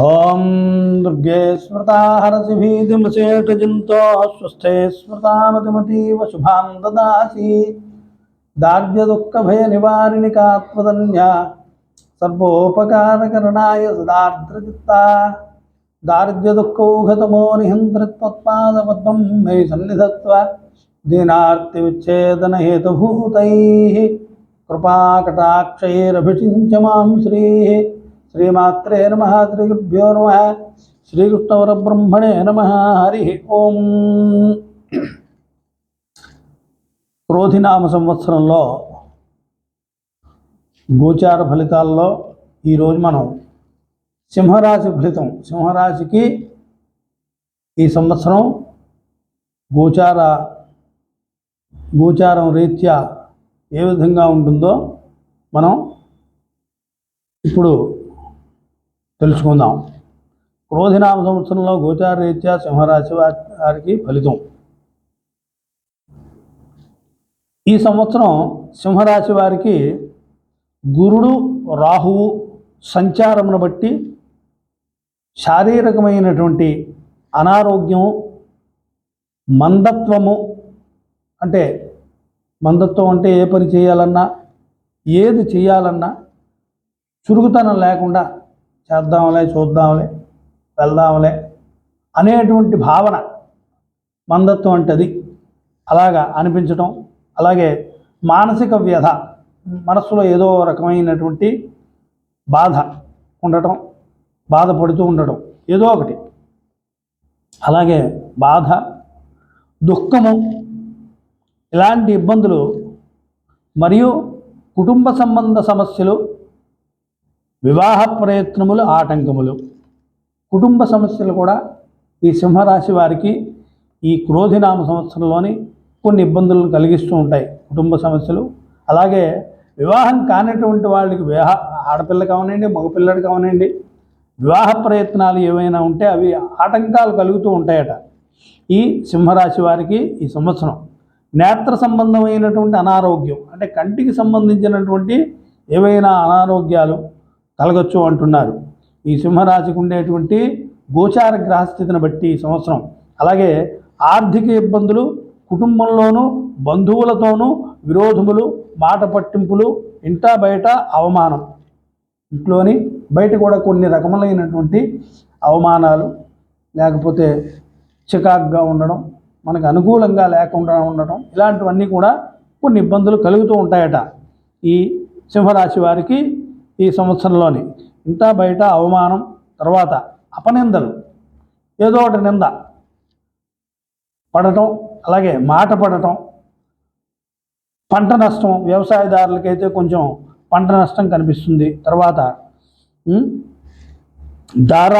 ఓం దుర్గే స్మృతా స్వస్థే స్మృతామతిమతీవ శుభాం దదాసి. దార్ఢ్యదుఃఖభయ నివారిణి కాత్వదన్య సర్వోపకారకరణాయ సదార్ద్రచిత్త దార్ఢ్యదుఃఖౌఘతమో నిహంతృత్వత్పాదపద్మం నిహంత్రిత్వత్పాద మే సన్నిధత్వ దీనార్తి విచ్ఛేదన హేతుభూతై కృపాకటాక్షైరభిషించ మాం శ్రీ. శ్రీమాత్రే నమ శ్రీగురుభ్యో నమ శ్రీకృష్ణవరబ్రహ్మణే నమ హరి ఓం. క్రోధినామ సంవత్సరంలో గోచార ఫలితాల్లో ఈరోజు మనం సింహరాశి ఫలితం సింహరాశికి ఈ సంవత్సరం గోచార గోచారం రీత్యా ఏ విధంగా ఉంటుందో మనం ఇప్పుడు తెలుసుకుందాం. క్రోధినామ సంవత్సరంలో గోచార రీత్యా సింహరాశి వారికి ఫలితం. ఈ సంవత్సరం సింహరాశి వారికి గురుడు రాహువు సంచారమును బట్టి శారీరకమైనటువంటి అనారోగ్యం మందత్వము అంటే మందత్వం అంటే ఏ పని చేయాలన్నా ఏది చేయాలన్నా చురుకుతనం లేకుండా చేద్దాంలే చూద్దాంలే వెళ్దాంలే అనేటువంటి భావన మందత్వం అంటే అది అలాగా అనిపించటం అలాగే మానసిక వ్యధ మనస్సులో ఏదో రకమైనటువంటి బాధ ఉండటం బాధపడుతూ ఉండటం ఏదో ఒకటి. అలాగే బాధ దుఃఖము ఇలాంటి ఇబ్బందులు మరియు కుటుంబ సంబంధ సమస్యలు వివాహ ప్రయత్నములు ఆటంకములు. కుటుంబ సమస్యలు కూడా ఈ సింహరాశి వారికి ఈ క్రోధినామ సంవత్సరంలోని కొన్ని ఇబ్బందులను కలిగిస్తూ ఉంటాయి. కుటుంబ సమస్యలు. అలాగే వివాహం కానటువంటి వాళ్ళకి వివాహ ఆడపిల్ల కావనండి మగపిల్లడు కావనండి వివాహ ప్రయత్నాలు ఏవైనా ఉంటే అవి ఆటంకాలు కలుగుతూ ఉంటాయట ఈ సింహరాశి వారికి ఈ సంవత్సరం. నేత్ర సంబంధమైనటువంటి అనారోగ్యం అంటే కంటికి సంబంధించినటువంటి ఏవైనా అనారోగ్యాలు కలగచ్చు అంటున్నారు. ఈ సింహరాశికి ఉండేటువంటి గోచార గ్రహస్థితిని బట్టి ఈ సంవత్సరం. అలాగే ఆర్థిక ఇబ్బందులు కుటుంబంలోనూ బంధువులతోనూ విరోధములు మాట పట్టింపులు ఇంటా బయట అవమానం. ఇంట్లోని బయట కూడా కొన్ని రకములైనటువంటి అవమానాలు లేకపోతే చికాకుగా ఉండడం మనకు అనుకూలంగా లేకుండా ఉండడం ఇలాంటివన్నీ కూడా కొన్ని ఇబ్బందులు కలుగుతూ ఉంటాయట ఈ సింహరాశి వారికి. ఈ సంవత్సరంలోని ఇంత బయట అవమానం తర్వాత అపనిందలు ఏదో ఒకటి నింద పడటం అలాగే మాట పడటం పంట నష్టం వ్యవసాయదారులకైతే కొంచెం పంట నష్టం కనిపిస్తుంది. తర్వాత ధర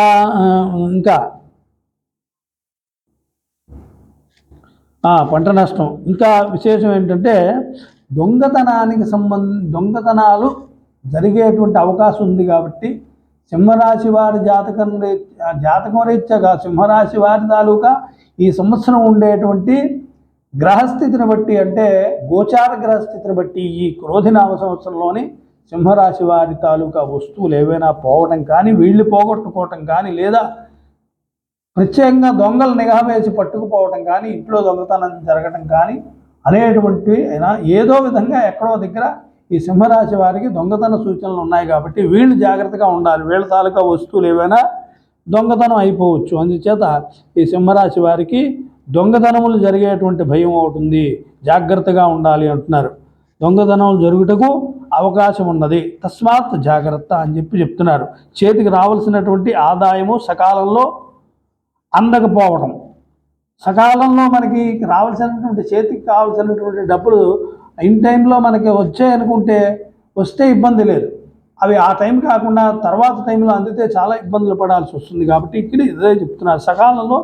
ఇంకా పంట నష్టం. ఇంకా విశేషం ఏంటంటే దొంగతనానికి సంబంధ దొంగతనాలు జరిగేటువంటి అవకాశం ఉంది కాబట్టి సింహరాశి వారి జాతకం రీత్యా జాతకం రీత్యాగా సింహరాశి వారి తాలూకా ఈ సంవత్సరం ఉండేటువంటి గ్రహస్థితిని బట్టి అంటే గోచార గ్రహస్థితిని బట్టి ఈ క్రోధినామ సంవత్సరంలోని సింహరాశి వారి తాలూకా వస్తువులు ఏవైనా పోవటం కానీ వీళ్ళు పోగొట్టుకోవటం కానీ లేదా ప్రత్యేకంగా దొంగలు నిఘా వేసి పట్టుకుపోవటం కానీ ఇంట్లో దొంగతనం జరగటం కానీ అనేటువంటి అయినా ఏదో విధంగా ఎక్కడో దగ్గర ఈ సింహరాశి వారికి దొంగతన సూచనలు ఉన్నాయి కాబట్టి వీళ్ళు జాగ్రత్తగా ఉండాలి. వీళ్ళ తాలూకా వస్తువులు ఏవైనా దొంగతనం అయిపోవచ్చు. అందుచేత ఈ సింహరాశి వారికి దొంగతనములు జరిగేటువంటి భయం అవుతుంది జాగ్రత్తగా ఉండాలి అంటున్నారు. దొంగతనం జరుగుటకు అవకాశం ఉన్నది. తస్మాత్ జాగ్రత్త అని చెప్పి చెప్తున్నారు. చేతికి రావాల్సినటువంటి ఆదాయము సకాలంలో అందకపోవడం సకాలంలో మనకి రావాల్సినటువంటి చేతికి కావాల్సినటువంటి డబ్బులు ఇన్ టైంలో మనకి వచ్చాయనుకుంటే వస్తే ఇబ్బంది లేదు. అవి ఆ టైం కాకుండా తర్వాత టైంలో అందితే చాలా ఇబ్బందులు పడాల్సి వస్తుంది కాబట్టి ఇక్కడ ఇదే చెప్తున్నారు. సకాలంలో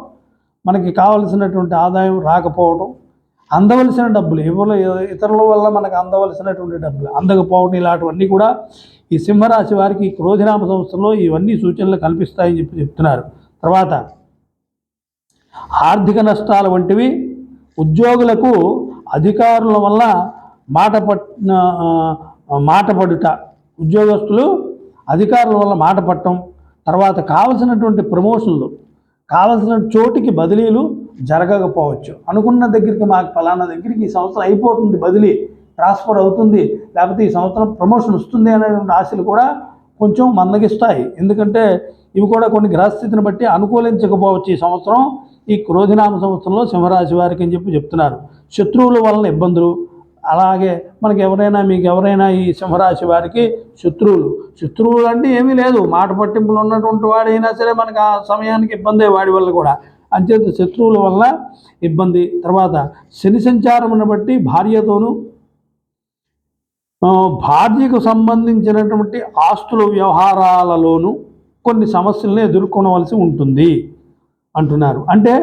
మనకి కావలసినటువంటి ఆదాయం రాకపోవడం అందవలసిన డబ్బులు ఎవరు ఇతరుల వల్ల మనకు అందవలసినటువంటి డబ్బులు అందకపోవడం ఇలాంటివన్నీ కూడా ఈ సింహరాశి వారికి ఈ క్రోధినామ సంవత్సరంలో ఇవన్నీ సూచనలు కల్పిస్తాయని చెప్పి చెప్తున్నారు. తర్వాత ఆర్థిక నష్టాలు వంటివి ఉద్యోగులకు అధికారుల వల్ల మాట పట్ మాట పడుట. ఉద్యోగస్తులు అధికారుల వల్ల మాట పట్టడం తర్వాత కావలసినటువంటి ప్రమోషన్లు కావలసిన చోటికి బదిలీలు జరగకపోవచ్చు. అనుకున్న దగ్గరికి మాకు ఫలానా దగ్గరికి ఈ సంవత్సరం అయిపోతుంది బదిలీ ట్రాన్స్ఫర్ అవుతుంది. లేకపోతే ఈ సంవత్సరం ప్రమోషన్ వస్తుంది అనేటువంటి ఆశలు కూడా కొంచెం మందగిస్తాయి. ఎందుకంటే ఇవి కూడా కొన్ని గ్రహస్థితిని బట్టి అనుకూలించకపోవచ్చు ఈ సంవత్సరం. ఈ క్రోధినామ సంవత్సరంలో సింహరాశి వారికి అని చెప్పి చెప్తున్నారు. శత్రువుల వలన ఇబ్బందులు అలాగే మనకి ఎవరైనా మీకు ఎవరైనా ఈ సింహరాశి వారికి శత్రువులు. శత్రువులు అంటే ఏమీ లేదు. మాట పట్టింపులు ఉన్నటువంటి వాడైనా సరే మనకు ఆ సమయానికి ఇబ్బంది వాడి వల్ల కూడా. అంచేత శత్రువుల వల్ల ఇబ్బంది. తర్వాత శని సంచారమును బట్టి భార్యతోనూ భార్యకు సంబంధించినటువంటి ఆస్తుల వ్యవహారాలలోనూ కొన్ని సమస్యలను ఎదుర్కొనవలసి ఉంటుంది అంటున్నారు. అంటే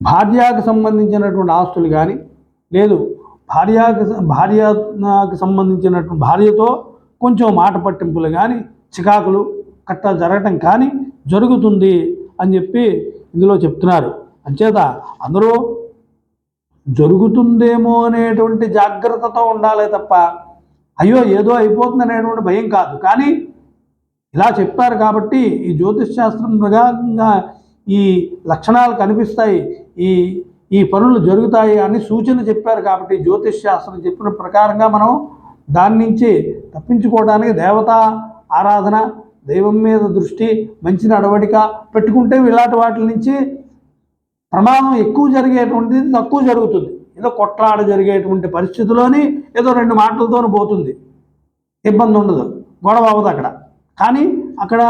భార్యకు సంబంధించినటువంటి ఆస్తులు కానీ లేదు. భార్యకు భార్యకు సంబంధించినటువంటి భార్యతో కొంచెం మాట పట్టింపులు కానీ చికాకులు కట్ట జరగటం కానీ జరుగుతుంది అని చెప్పి ఇందులో చెప్తున్నారు. అంచేత అందరూ జరుగుతుందేమో అనేటువంటి జాగ్రత్తతో ఉండాలి తప్ప అయ్యో ఏదో అయిపోతుంది అనేటువంటి భయం కాదు. కానీ ఇలా చెప్పారు కాబట్టి ఈ జ్యోతిష్ శాస్త్రం ప్రకారంగా ఈ లక్షణాలు కనిపిస్తాయి. ఈ ఈ పనులు జరుగుతాయి అని సూచన చెప్పారు కాబట్టి జ్యోతిష్ శాస్త్రం చెప్పిన ప్రకారంగా మనం దాని నుంచి తప్పించుకోవడానికి దేవతా ఆరాధన దైవం మీద దృష్టి మంచి నడవడిక పెట్టుకుంటే ఇలాంటి వాటి నుంచి ప్రమాదం ఎక్కువ జరిగేటువంటిది తక్కువ జరుగుతుంది. ఏదో కొట్లాడ జరిగేటువంటి పరిస్థితిలోని ఏదో రెండు మాటలతో పోతుంది. ఇబ్బంది ఉండదు. గొడవ అవ్వదు అక్కడ. కానీ అక్కడ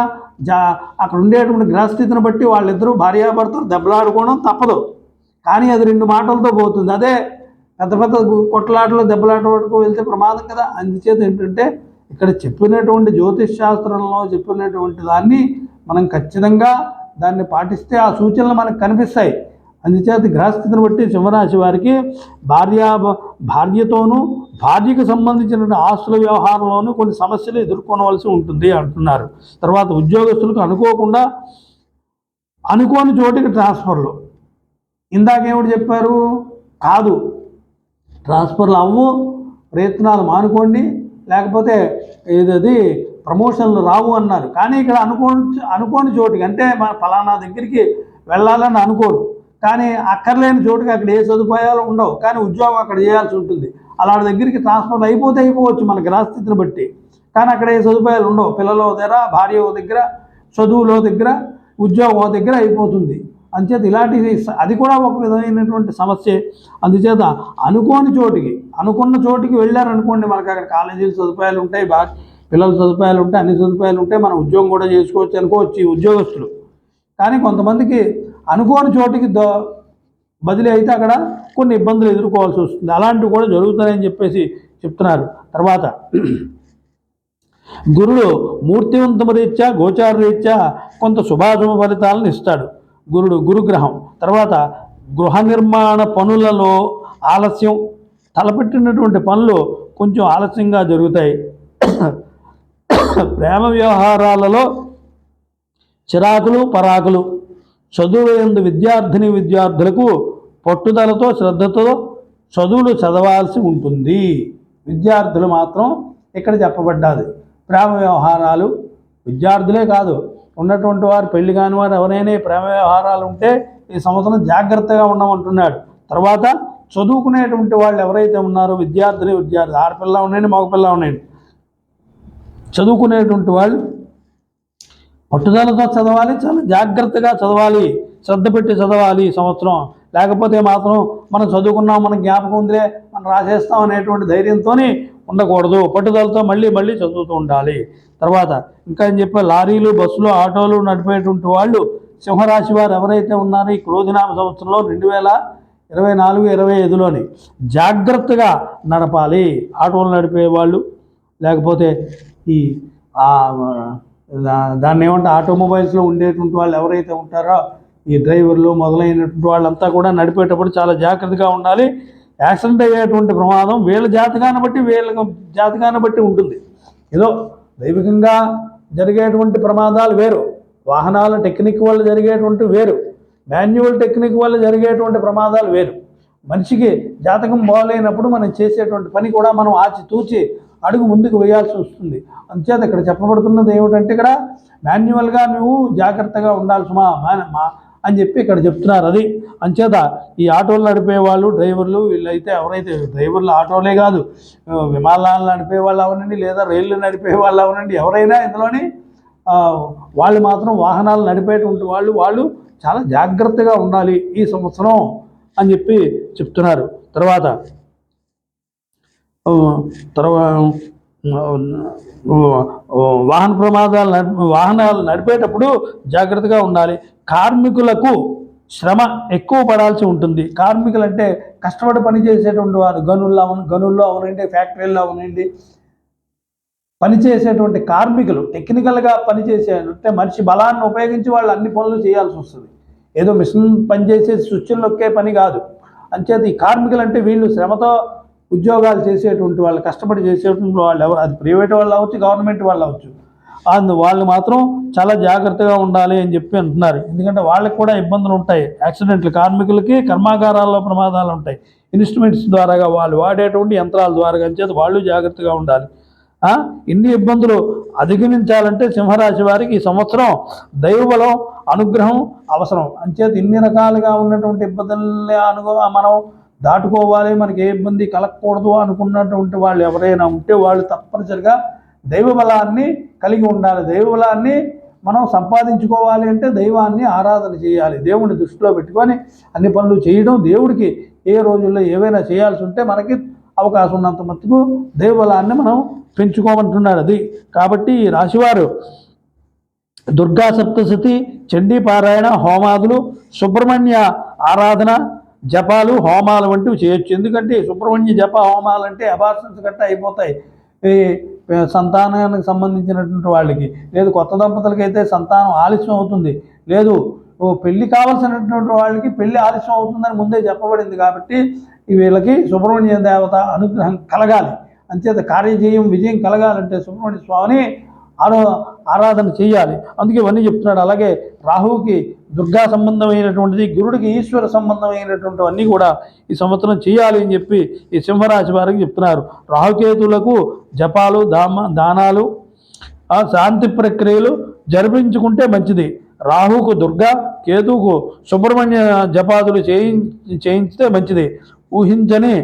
జా అక్కడ ఉండేటువంటి గ్రహస్థితిని బట్టి వాళ్ళిద్దరూ భార్యాభర్తలు దెబ్బలాడుకోవడం తప్పదు. కానీ అది రెండు మాటలతో పోతుంది. అదే పెద్ద పెద్ద కొట్లాటలు దెబ్బలాట వరకు వెళ్తే ప్రమాదం కదా? అందుచేత ఏంటంటే ఇక్కడ చెప్పినటువంటి జ్యోతిష్ శాస్త్రంలో చెప్పినటువంటి దాన్ని మనం ఖచ్చితంగా దాన్ని పాటిస్తే ఆ సూచనలు మనకు కనిపిస్తాయి. అందుచేత గ్రహస్థితిని బట్టి సింహరాశి వారికి భార్య భార్యతోనూ భార్యకు సంబంధించిన ఆస్తుల వ్యవహారంలోనూ కొన్ని సమస్యలు ఎదుర్కొనవలసి ఉంటుంది అంటున్నారు. తర్వాత ఉద్యోగస్తులకు అనుకోకుండా అనుకోని చోటికి ట్రాన్స్ఫర్లు ఇందాకేమిటి చెప్పారు? కాదు. ట్రాన్స్ఫర్లు అవ్వు ప్రయత్నాలు మానుకోండి లేకపోతే ఏదది ప్రమోషన్లు రావు అన్నారు. కానీ ఇక్కడ అనుకోని అనుకోని చోటుకి అంటే మన ఫలానా దగ్గరికి వెళ్ళాలని అనుకోరు. కానీ అక్కర్లేని చోటుకి అక్కడ ఏ సదుపాయాలు ఉండవు. కానీ ఉద్యోగం అక్కడ చేయాల్సి ఉంటుంది. అలాంటి దగ్గరికి ట్రాన్స్ఫర్ అయిపోతే అయిపోవచ్చు మన గ్రహస్థితిని బట్టి. కానీ అక్కడ ఏ సదుపాయాలు ఉండవు. పిల్లల దగ్గర భార్య దగ్గర చదువులో దగ్గర ఉద్యోగం దగ్గర అయిపోతుంది. అంచేత ఇలాంటి అది కూడా ఒక విధమైనటువంటి సమస్యే. అందుచేత అనుకోని చోటికి అనుకున్న చోటికి వెళ్ళారనుకోండి మనకు అక్కడ కాలేజీలు సదుపాయాలు ఉంటాయి బాగా పిల్లల సదుపాయాలు ఉంటాయి అన్ని సదుపాయాలు ఉంటాయి మనం ఉద్యోగం కూడా చేసుకోవచ్చు అనుకోవచ్చు ఈ ఉద్యోగస్తులు. కానీ కొంతమందికి అనుకోని చోటికి దో బదిలీ అయితే అక్కడ కొన్ని ఇబ్బందులు ఎదుర్కోవాల్సి వస్తుంది. అలాంటివి కూడా జరుగుతాయని చెప్పేసి చెప్తున్నారు. తర్వాత గురుడు మూర్తివంతమ రీత్యా గోచార రీత్యా కొంత శుభాశుభ ఫలితాలను ఇస్తాడు. గురుడు గురుగ్రహం. తర్వాత గృహ నిర్మాణ పనులలో ఆలస్యం తలపెట్టినటువంటి పనులు కొంచెం ఆలస్యంగా జరుగుతాయి. ప్రేమ వ్యవహారాలలో చిరాకులు పరాకులు. చదువు ఎందు విద్యార్థిని విద్యార్థులకు పట్టుదలతో శ్రద్ధతో చదువులు చదవాల్సి ఉంటుంది. విద్యార్థులు మాత్రం ఇక్కడ చెప్పబడ్డాది. ప్రేమ వ్యవహారాలు విద్యార్థులే కాదు ఉన్నటువంటి వారు పెళ్ళి కాని వారు ఎవరైనా ప్రేమ వ్యవహారాలు ఉంటే ఈ సంవత్సరం జాగ్రత్తగా ఉండమంటున్నాడు. తర్వాత చదువుకునేటువంటి వాళ్ళు ఎవరైతే ఉన్నారో విద్యార్థిని విద్యార్థి ఆడపిల్ల ఉండండి మగపిల్ల ఉండండి. చదువుకునేటువంటి వాళ్ళు పట్టుదలతో చదవాలి చాలా జాగ్రత్తగా చదవాలి శ్రద్ధ పెట్టి చదవాలి ఈ సంవత్సరం. లేకపోతే మాత్రం మనం చదువుకున్నాం మన జ్ఞాపకం ఉందిలే మనం రాసేస్తాం అనేటువంటి ధైర్యంతో ఉండకూడదు. పట్టుదలతో మళ్ళీ మళ్ళీ చదువుతూ ఉండాలి. తర్వాత ఇంకా అని చెప్పి? లారీలు బస్సులు ఆటోలు నడిపేటువంటి వాళ్ళు సింహరాశి వారు ఎవరైతే ఉన్నారో ఈ క్రోధినామ సంవత్సరంలో రెండు వేల ఇరవై నాలుగు ఇరవై ఐదులోని జాగ్రత్తగా నడపాలి. ఆటోలు నడిపే వాళ్ళు లేకపోతే ఈ దాన్ని ఏమంటే ఆటోమొబైల్స్లో ఉండేటువంటి వాళ్ళు ఎవరైతే ఉంటారో ఈ డ్రైవర్లు మొదలైనటువంటి వాళ్ళంతా కూడా నడిపేటప్పుడు చాలా జాగ్రత్తగా ఉండాలి. యాక్సిడెంట్ అయ్యేటువంటి ప్రమాదం వీళ్ళ జాతకాన్ని బట్టి వీళ్ళ జాతకాన్ని బట్టి ఉంటుంది. ఏదో దైవికంగా జరిగేటువంటి ప్రమాదాలు వేరు. వాహనాల టెక్నిక్ వల్ల జరిగేటువంటి వేరు. మాన్యువల్ టెక్నిక్ వల్ల జరిగేటువంటి ప్రమాదాలు వేరు. మనిషికి జాతకం బాగాలేనప్పుడు మనం చేసేటువంటి పని కూడా మనం ఆచి తూచి అడుగు ముందుకు వేయాల్సి వస్తుంది. అందుచేత ఇక్కడ చెప్పబడుతున్నది ఏమిటంటే ఇక్కడ మాన్యువల్గా నువ్వు జాగ్రత్తగా ఉండాల్సి మా మా అని చెప్పి ఇక్కడ చెప్తున్నారు. అది అంచేత ఈ ఆటోలు నడిపే వాళ్ళు డ్రైవర్లు వీళ్ళైతే ఎవరైతే డ్రైవర్లు ఆటోలే కాదు విమానాలు నడిపే వాళ్ళు అవనండి లేదా రైళ్ళు నడిపే వాళ్ళు అవనండి. ఎవరైనా ఇందులోని వాళ్ళు మాత్రం వాహనాలు నడిపేటువంటి వాళ్ళు వాళ్ళు చాలా జాగ్రత్తగా ఉండాలి ఈ సంవత్సరం అని చెప్పి చెప్తున్నారు. తర్వాత తర్వాత వాహన ప్రమాదాలు వాహనాలు నడిపేటప్పుడు జాగ్రత్తగా ఉండాలి. కార్మికులకు శ్రమ ఎక్కువ పడాల్సి ఉంటుంది. కార్మికులు అంటే కష్టపడి పనిచేసేటువంటి వారు గనుల్లో అవును గనుల్లో అవనండి ఫ్యాక్టరీల్లో అవనండి పనిచేసేటువంటి కార్మికులు టెక్నికల్గా పనిచేసే అంటే మనిషి బలాన్ని ఉపయోగించి వాళ్ళు అన్ని పనులు చేయాల్సి వస్తుంది. ఏదో మిషన్ పనిచేసే స్విచ్లు నొక్కే పని కాదు. అంచేత ఈ కార్మికులు అంటే వీళ్ళు శ్రమతో ఉద్యోగాలు చేసేటువంటి వాళ్ళు కష్టపడి చేసేటువంటి వాళ్ళు ఎవరు అది ప్రైవేట్ వాళ్ళు అవ్వచ్చు గవర్నమెంట్ వాళ్ళు అవ్వచ్చు. అందు వాళ్ళు మాత్రం చాలా జాగ్రత్తగా ఉండాలి అని చెప్పి అంటున్నారు. ఎందుకంటే వాళ్ళకి కూడా ఇబ్బందులు ఉంటాయి. యాక్సిడెంట్లు కార్మికులకి కర్మాగారాల్లో ప్రమాదాలు ఉంటాయి. ఇన్స్ట్రుమెంట్స్ ద్వారాగా వాళ్ళు వాడేటువంటి యంత్రాల ద్వారా అంచేత వాళ్ళు జాగ్రత్తగా ఉండాలి. ఇన్ని ఇబ్బందులు అధిగమించాలంటే సింహరాశి వారికి ఈ సంవత్సరం దైవబలం అనుగ్రహం అవసరం. అంచేత ఇన్ని రకాలుగా ఉన్నటువంటి ఇబ్బందుల్ని అనుకో మనం దాటుకోవాలి మనకి ఏ ఇబ్బంది కలగకూడదు అనుకున్నటువంటి వాళ్ళు ఎవరైనా ఉంటే వాళ్ళు తప్పనిసరిగా దైవ బలాన్ని కలిగి ఉండాలి. దైవ బలాన్ని మనం సంపాదించుకోవాలి అంటే దైవాన్ని ఆరాధన చేయాలి. దేవుని దృష్టిలో పెట్టుకొని అన్ని పనులు చేయడం దేవుడికి ఏ రోజుల్లో ఏవైనా చేయాల్సి ఉంటే మనకి అవకాశం ఉన్నంత మట్టుకు దైవబలాన్ని మనం పెంచుకోమంటున్నాడు అది. కాబట్టి ఈ రాశివారు దుర్గా సప్తశతి చండీ పారాయణ హోమాదులు సుబ్రహ్మణ్య ఆరాధన జపాలు హోమాలు వంటివి చేయొచ్చు. ఎందుకంటే సుబ్రహ్మణ్య జప హోమాలు అంటే అబార్షన్స్ గట్ట అయిపోతాయి. ఈ సంతానానికి సంబంధించినటువంటి వాళ్ళకి. లేదు కొత్త దంపతులకి అయితే సంతానం ఆలస్యం అవుతుంది. లేదు పెళ్ళి కావాల్సినటువంటి వాళ్ళకి పెళ్ళి ఆలస్యం అవుతుందని ముందే చెప్పబడింది కాబట్టి వీళ్ళకి సుబ్రహ్మణ్య దేవత అనుగ్రహం కలగాలి. అంచేత కార్యజయం విజయం కలగాలంటే సుబ్రహ్మణ్య స్వామిని ఆరో ఆరాధన చేయాలి. అందుకే ఇవన్నీ చెప్తున్నాడు. అలాగే రాహువుకి దుర్గా సంబంధమైనటువంటిది గురుడికి ఈశ్వర సంబంధమైనటువంటివన్నీ కూడా ఈ సంవత్సరం చేయాలి అని చెప్పి ఈ సింహరాశి వారికి చెప్తున్నారు. రాహుకేతులకు జపాలు దామ దానాలు ఆ శాంతి ప్రక్రియలు జరిపించుకుంటే మంచిది. రాహుకు దుర్గా కేతువుకు సుబ్రహ్మణ్య జపాదులు చేయి చేయించితే మంచిది. ఊహించని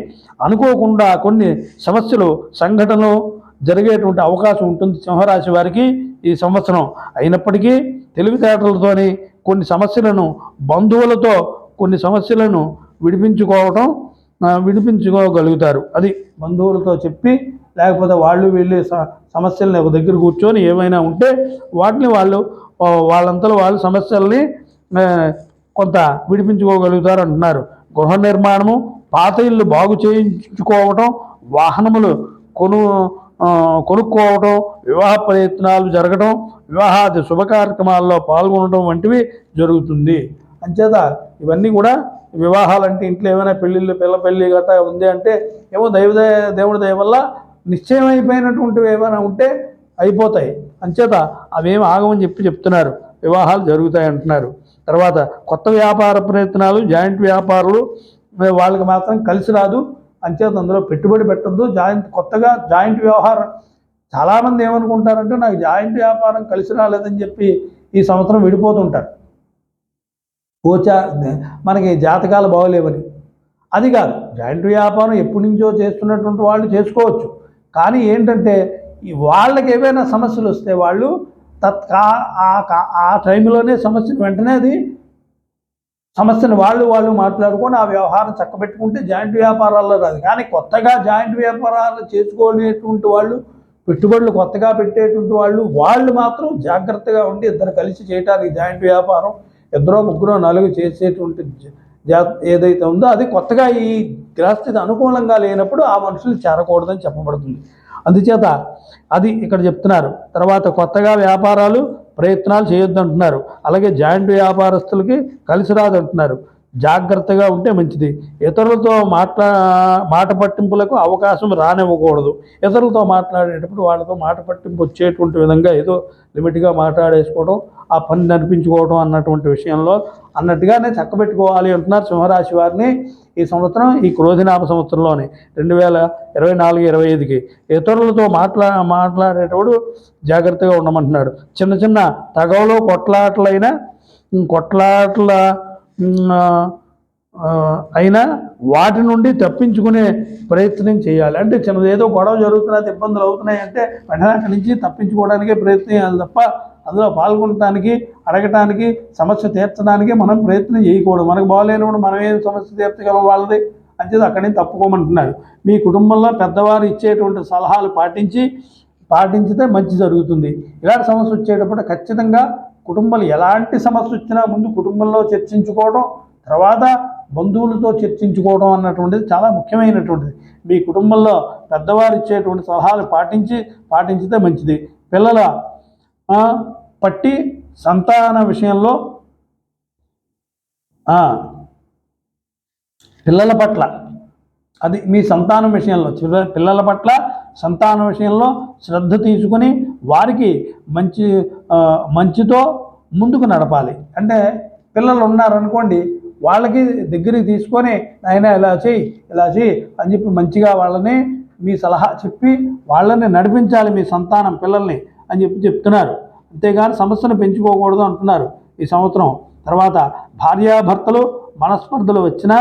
అనుకోకుండా కొన్ని సమస్యలు సంఘటనలు జరిగేటువంటి అవకాశం ఉంటుంది సింహరాశి వారికి ఈ సంవత్సరం. అయినప్పటికీ తెలివితేటలతోని కొన్ని సమస్యలను బంధువులతో కొన్ని సమస్యలను విడిపించుకోవటం విడిపించుకోగలుగుతారు. అది బంధువులతో చెప్పి లేకపోతే వాళ్ళు వీళ్ళు స- సమస్యల్ని ఒక దగ్గర కూర్చొని ఏమైనా ఉంటే వాటిని వాళ్ళు వాళ్ళంతలో వాళ్ళు సమస్యల్ని కొంత విడిపించుకోగలుగుతారు అంటున్నారు. గృహ నిర్మాణము పాత ఇల్లు బాగు చేయించుకోవటం వాహనములు కొను కొనుక్కోవడం కొనుక్కోవటం వివాహ ప్రయత్నాలు జరగడం వివాహాది శుభ కార్యక్రమాల్లో పాల్గొనడం వంటివి జరుగుతుంది. అంచేత ఇవన్నీ కూడా వివాహాలంటే ఇంట్లో ఏమైనా పెళ్ళిళ్ళు పిల్ల పెళ్ళి గట్రా ఉంది అంటే ఏమో దైవ దేవుడి దయ వల్ల నిశ్చయం అయిపోయినటువంటివి ఏమైనా ఉంటే అయిపోతాయి. అంచేత అవేమి ఆగమని చెప్పి చెప్తున్నారు. వివాహాలు జరుగుతాయి అంటున్నారు. తర్వాత కొత్త వ్యాపార ప్రయత్నాలు జాయింట్ వ్యాపారులు వాళ్ళకి మాత్రం కలిసి రాదు. అంచేత అందులో పెట్టుబడి పెట్టద్దు. జాయింట్ కొత్తగా జాయింట్ వ్యవహారం. చాలామంది ఏమనుకుంటారంటే నాకు జాయింట్ వ్యాపారం కలిసి రాలేదని చెప్పి ఈ సంవత్సరం విడిపోతుంటారు. పోచా మనకి జాతకాలు బాగోలేవని. అది కాదు. జాయింట్ వ్యాపారం ఎప్పటి నుంచో చేస్తున్నటువంటి వాళ్ళు చేసుకోవచ్చు. కానీ ఏంటంటే వాళ్ళకి ఏవైనా సమస్యలు వస్తే వాళ్ళు తత్కా ఆ- ఆ టైంలోనే సమస్యను వెంటనే అది సమస్యను వాళ్ళు వాళ్ళు మాట్లాడుకొని ఆ వ్యవహారం చక్కబెట్టుకుంటే జాయింట్ వ్యాపారాల్లో రాదు. కానీ కొత్తగా జాయింట్ వ్యాపారాలు చేసుకోలేటువంటి వాళ్ళు పెట్టుబడులు కొత్తగా పెట్టేటువంటి వాళ్ళు వాళ్ళు మాత్రం జాగ్రత్తగా ఉండి ఇద్దరు కలిసి చేయడానికి జాయింట్ వ్యాపారం ఇద్దరో ముగ్గురో నలుగురు చేసేటువంటి జా ఏదైతే ఉందో అది కొత్తగా ఈ గ్రహస్థితి అనుకూలంగా లేనప్పుడు ఆ మనుషులు చేరకూడదని చెప్పబడుతుంది. అందుచేత అది ఇక్కడ చెప్తున్నారు. తర్వాత కొత్తగా వ్యాపారాలు ప్రయత్నాలు చేయొద్దు అంటున్నారు అలాగే జాయింట్ వ్యాపారస్తులకి కలిసి రాదు అంటున్నారు జాగ్రత్తగా ఉంటే మంచిది. ఇతరులతో మాట్లా మాట పట్టింపులకు అవకాశం రానివ్వకూడదు. ఇతరులతో మాట్లాడేటప్పుడు వాళ్ళతో మాట పట్టింపు వచ్చేటువంటి విధంగా ఏదో లిమిట్గా మాట్లాడేసుకోవడం ఆ పని నడిపించుకోవడం అన్నటువంటి విషయంలో అన్నట్టుగానే చక్కబెట్టుకోవాలి అంటున్నారు సింహరాశి వారిని ఈ సంవత్సరం ఈ క్రోధినామ సంవత్సరంలోనే. రెండు వేల ఇరవై నాలుగు ఇరవై ఐదుకి ఇతరులతో మాట్లా మాట్లాడేటప్పుడు జాగ్రత్తగా ఉండమంటున్నాడు. చిన్న చిన్న తగవలు కొట్లాటలైనా ఉమ్, కొట్లాటల అయినా వాటి నుండి తప్పించుకునే ప్రయత్నం చేయాలి. అంటే చిన్నది ఏదో గొడవ జరుగుతున్నది ఇబ్బందులు అవుతున్నాయి అంటే వెంటనే అక్కడి నుంచి తప్పించుకోవడానికే ప్రయత్నం చేయాలి తప్ప అందులో పాల్గొనడానికి అడగటానికి సమస్య తీర్చడానికి మనం ప్రయత్నం చేయకూడదు. మనకు బాగలేనప్పుడు మనం ఏం సమస్య తీర్చగలం వాళ్ళది అంచేది అక్కడి నుంచి తప్పుకోమంటున్నారు. మీ కుటుంబంలో పెద్దవారు ఇచ్చేటువంటి సలహాలు పాటించి పాటించితే మంచి జరుగుతుంది. ఇలాంటి సమస్య వచ్చేటప్పుడు ఖచ్చితంగా కుటుంబాలు ఎలాంటి సమస్య వచ్చినా ముందు కుటుంబంలో చర్చించుకోవడం తర్వాత బంధువులతో చర్చించుకోవడం అన్నటువంటిది చాలా ముఖ్యమైనటువంటిది. మీ కుటుంబంలో పెద్దవారు ఇచ్చేటువంటి సలహాలు పాటించి పాటించితే మంచిది. పిల్లల పట్టి సంతాన విషయంలో పిల్లల పట్ల అది మీ సంతానం విషయంలో పిల్లల పట్ల సంతానం విషయంలో శ్రద్ధ తీసుకుని వారికి మంచి మంచితో ముందుకు నడపాలి. అంటే పిల్లలు ఉన్నారనుకోండి వాళ్ళకి దగ్గరికి తీసుకొని ఆయన ఇలా చేయి ఇలా చేయి అని చెప్పి మంచిగా వాళ్ళని మీ సలహా చెప్పి వాళ్ళని నడిపించాలి మీ సంతానం పిల్లల్ని అని చెప్పి చెప్తున్నారు. అంతేగాని సమస్యను పెంచుకోకూడదు అంటున్నారు ఈ సంవత్సరం. తర్వాత భార్యాభర్తలు మనస్పర్ధలు వచ్చినా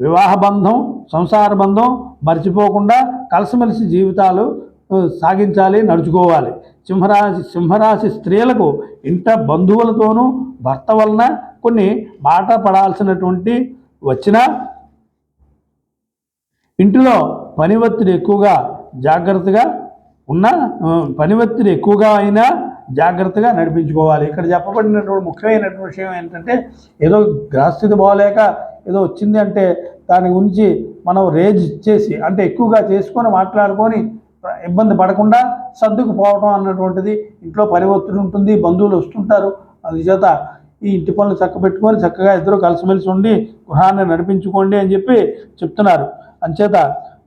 వివాహ బంధం సంసార బంధం మర్చిపోకుండా కలిసిమెలిసి జీవితాలు సాగించాలి నడుచుకోవాలి. సింహరాశి సింహరాశి స్త్రీలకు ఇంట బంధువులతోనూ భర్త వలన కొన్ని మాట పడాల్సినటువంటి వచ్చిన ఇంటిలో పని ఒత్తిడి ఎక్కువగా జాగ్రత్తగా ఉన్న పని ఒత్తిడి ఎక్కువగా అయినా జాగ్రత్తగా నడిపించుకోవాలి. ఇక్కడ చెప్పబడినటువంటి ముఖ్యమైనటువంటి విషయం ఏంటంటే ఏదో గ్రహస్థితి బాగోలేక ఏదో వచ్చింది అంటే దాని గురించి మనం రేజ్ ఇచ్చేసి అంటే ఎక్కువగా చేసుకొని మాట్లాడుకొని ఇబ్బంది పడకుండా సర్దుకుపోవడం అన్నటువంటిది ఇంట్లో పని ఒత్తిడి ఉంటుంది బంధువులు వస్తుంటారు. అందుచేత ఈ ఇంటి పనులు చక్కబెట్టుకొని చక్కగా ఇద్దరు కలిసిమెలిసి ఉండి గృహాన్ని నడిపించుకోండి అని చెప్పి చెప్తున్నారు. అంచేత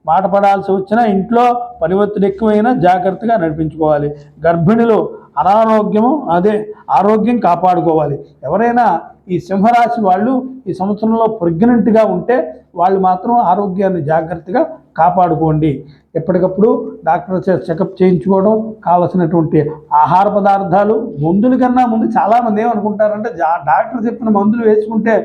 మాట పడాల్సి వచ్చినా ఇంట్లో పని ఒత్తిడి ఎక్కువైనా జాగ్రత్తగా నడిపించుకోవాలి. గర్భిణులు అనారోగ్యము అదే ఆరోగ్యం కాపాడుకోవాలి. ఎవరైనా ఈ సింహరాశి వాళ్ళు ఈ సంవత్సరంలో ప్రెగ్నెంట్గా ఉంటే వాళ్ళు మాత్రం ఆరోగ్యాన్ని జాగ్రత్తగా కాపాడుకోండి. ఎప్పటికప్పుడు డాక్టర్ చెకప్ చేయించుకోవడం కావలసినటువంటి ఆహార పదార్థాలు మందుల కన్నా ముందు చాలామంది ఏమనుకుంటారంటే జా- డాక్టర్ చెప్పిన మందులు వేసుకుంటే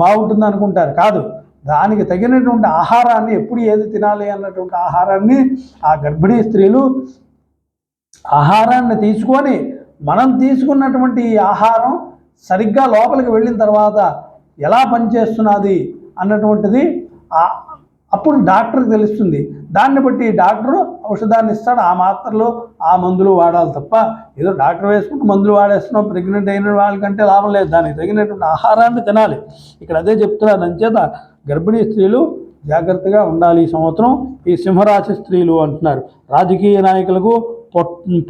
బాగుంటుంది అనుకుంటారు కాదు దానికి తగినటువంటి ఆహారాన్ని ఎప్పుడు ఏది తినాలి అన్నటువంటి ఆహారాన్ని ఆ గర్భిణీ స్త్రీలు ఆహారాన్ని తీసుకొని మనం తీసుకున్నటువంటి ఈ ఆహారం సరిగ్గా లోపలికి వెళ్ళిన తర్వాత ఎలా పనిచేస్తున్నది అన్నటువంటిది ఆ- అప్పుడు డాక్టర్కి తెలుస్తుంది. దాన్ని బట్టి డాక్టరు ఔషధాన్ని ఇస్తాడు. ఆ మాత్రలు ఆ మందులు వాడాలి తప్ప ఏదో డాక్టర్ వేసుకుంటూ మందులు వాడేస్తున్నాం ప్రెగ్నెంట్ అయిన వాళ్ళకంటే లాభం లేదు. దానికి తగినటువంటి ఆహారాన్ని తినాలి. ఇక్కడ అదే చెప్తున్నారు అంచేత గర్భిణీ స్త్రీలు జాగ్రత్తగా ఉండాలి ఈ సంవత్సరం. ఈ సింహరాశి స్త్రీలు అంటున్నారు. రాజకీయ నాయకులకు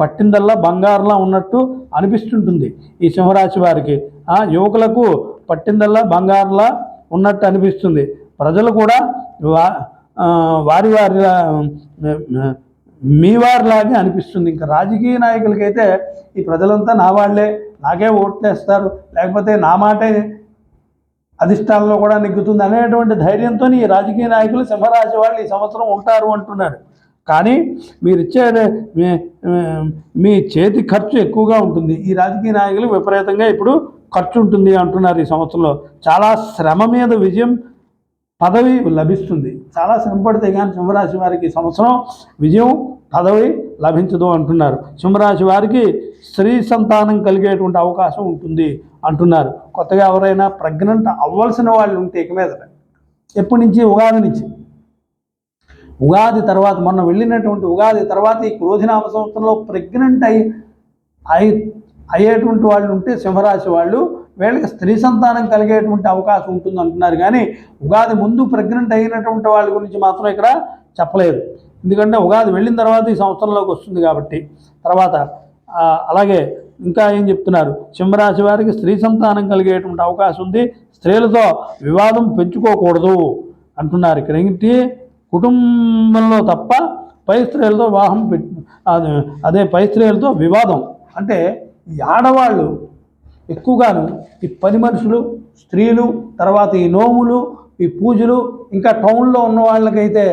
పట్టిందల్లా బంగారులా ఉన్నట్టు అనిపిస్తుంటుంది ఈ సింహరాశి వారికి. ఆ యువకులకు పట్టిందల్లా బంగారులా ఉన్నట్టు అనిపిస్తుంది. ప్రజలు కూడా వా వారి వారి మీ వారిలాగే అనిపిస్తుంది. ఇంకా రాజకీయ నాయకులకైతే ఈ ప్రజలంతా నా వాళ్ళే నాకే ఓట్లేస్తారు లేకపోతే నా మాటే అధిష్టానంలో కూడా నెగ్గుతుంది అనేటువంటి ధైర్యంతో ఈ రాజకీయ నాయకులు సింహరాశి వాళ్ళు ఈ సంవత్సరం ఉంటారు అంటున్నారు. కానీ మీరు ఇచ్చే మీ చేతి ఖర్చు ఎక్కువగా ఉంటుంది. ఈ రాజకీయ నాయకులు విపరీతంగా ఇప్పుడు ఖర్చు ఉంటుంది అంటున్నారు ఈ సంవత్సరంలో. చాలా శ్రమ మీద విజయం పదవి లభిస్తుంది. చాలా శ్రమపడితే కానీ సింహరాశి వారికి సంవత్సరం విజయం పదవి లభించదు అంటున్నారు. సింహరాశి వారికి స్త్రీ సంతానం కలిగేటువంటి అవకాశం ఉంటుంది అంటున్నారు. కొత్తగా ఎవరైనా ప్రెగ్నెంట్ అవ్వాల్సిన వాళ్ళు ఉంటే ఇక మీద ఎప్పటి నుంచి? ఉగాది నుంచి. ఉగాది తర్వాత మొన్న వెళ్ళినటువంటి ఉగాది తర్వాత ఈ క్రోధినామ సంవత్సరంలో ప్రెగ్నెంట్ అయి అయి అయ్యేటువంటి వాళ్ళు ఉంటే సింహరాశి వాళ్ళు వీళ్ళకి స్త్రీ సంతానం కలిగేటువంటి అవకాశం ఉంటుంది అంటున్నారు. కానీ ఉగాది ముందు ప్రెగ్నెంట్ అయినటువంటి వాళ్ళ గురించి మాత్రం ఇక్కడ చెప్పలేదు. ఎందుకంటే ఉగాది వెళ్ళిన తర్వాత ఈ సంవత్సరంలోకి వస్తుంది కాబట్టి. తర్వాత అలాగే ఇంకా ఏం చెప్తున్నారు? సింహరాశి వారికి స్త్రీ సంతానం కలిగేటువంటి అవకాశం ఉంది. స్త్రీలతో వివాదం పెంచుకోకూడదు అంటున్నారు. ఇక్కడ ఏంటి? కుటుంబంలో తప్ప పై స్త్రీలతో వివాహం పెట్ అదే- అదే పై స్త్రీలతో వివాదం. అంటే ఈ ఆడవాళ్ళు ఎక్కువగాను ఈ పని మనుషులు స్త్రీలు తర్వాత ఈ నోములు ఈ పూజలు ఇంకా టౌన్లో ఉన్న వాళ్ళకైతే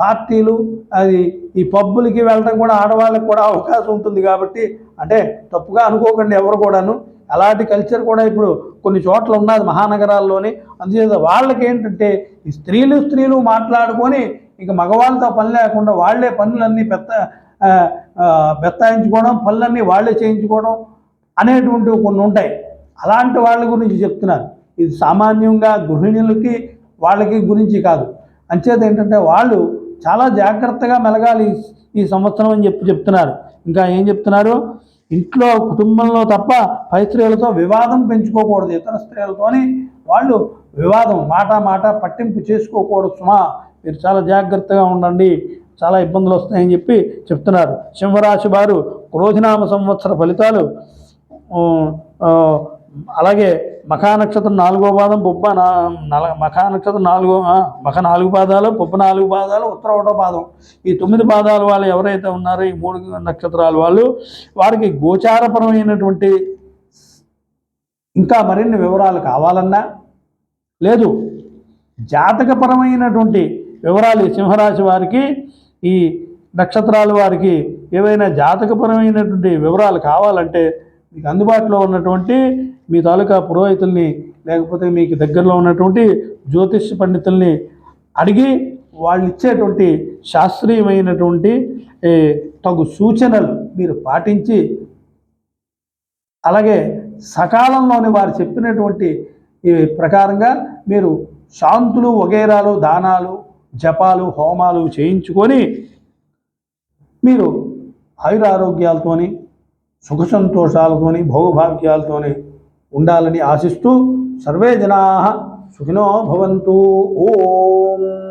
పార్టీలు అది ఈ పబ్బులకి వెళ్ళడం కూడా ఆడవాళ్ళకి కూడా అవకాశం ఉంటుంది కాబట్టి అంటే తప్పుగా అనుకోకండి ఎవరు కూడాను. అలాంటి కల్చర్ కూడా ఇప్పుడు కొన్ని చోట్ల ఉన్నది మహానగరాల్లోని. అందుచేత వాళ్ళకి ఏంటంటే ఈ స్త్రీలు స్త్రీలు మాట్లాడుకొని ఇంకా మగవాళ్ళతో పని లేకుండా వాళ్ళే పనులన్నీ పెద్ద బెత్తాయించుకోవడం పనులన్నీ వాళ్ళే చేయించుకోవడం అనేటువంటివి కొన్ని ఉంటాయి. అలాంటి వాళ్ళ గురించి చెప్తున్నారు. ఇది సామాన్యంగా గృహిణులకి వాళ్ళకి గురించి కాదు. అంచేత ఏంటంటే వాళ్ళు చాలా జాగ్రత్తగా మెలగాలి ఈ- సంవత్సరం అని చెప్పి చెప్తున్నారు. ఇంకా ఏం చెప్తున్నారు? ఇంట్లో కుటుంబంలో తప్ప పై స్త్రీలతో వివాదం పెంచుకోకూడదు ఇతర స్త్రీలతోని వాళ్ళు వివాదం మాట మాట పట్టింపు చేసుకోకూడదు. సుమా మీరు చాలా జాగ్రత్తగా ఉండండి చాలా ఇబ్బందులు వస్తాయని చెప్పి చెప్తున్నారు. సింహరాశి వారు క్రోధినామ సంవత్సర ఫలితాలు అలాగే మఖా నక్షత్రం నాలుగో పాదం పుబ్బ నా నల మఖా నక్షత్రం నాలుగో మఖ నాలుగు పాదాలు పుబ్బ నాలుగు పాదాలు ఉత్తర ఒకటో పాదం. ఈ తొమ్మిది పాదాలు వాళ్ళు ఎవరైతే ఉన్నారో ఈ మూడు నక్షత్రాలు వాళ్ళు వారికి గోచారపరమైనటువంటి ఇంకా మరిన్ని వివరాలు కావాలన్నా లేదు జాతకపరమైనటువంటి వివరాలు సింహరాశి వారికి ఈ నక్షత్రాల వారికి ఏవైనా జాతకపరమైనటువంటి వివరాలు కావాలంటే మీకు అందుబాటులో ఉన్నటువంటి మీ తాలూకా పురోహితుల్ని లేకపోతే మీకు దగ్గరలో ఉన్నటువంటి జ్యోతిష్ పండితుల్ని అడిగి వాళ్ళు ఇచ్చేటువంటి శాస్త్రీయమైనటువంటి తగు సూచనలు మీరు పాటించి అలాగే సకాలంలోని వారు చెప్పినటువంటి ప్రకారంగా మీరు శాంతులు వగైరాలు దానాలు జపాలు హోమాలు చేయించుకొని మీరు ఆయురారోగ్యాలతోని సుఖ సంతోషాలతోని భోగభాగ్యాలతోని ఉండాలని ఆశిస్తూ సర్వే జనా సుఖినో భవంతు. ఓం.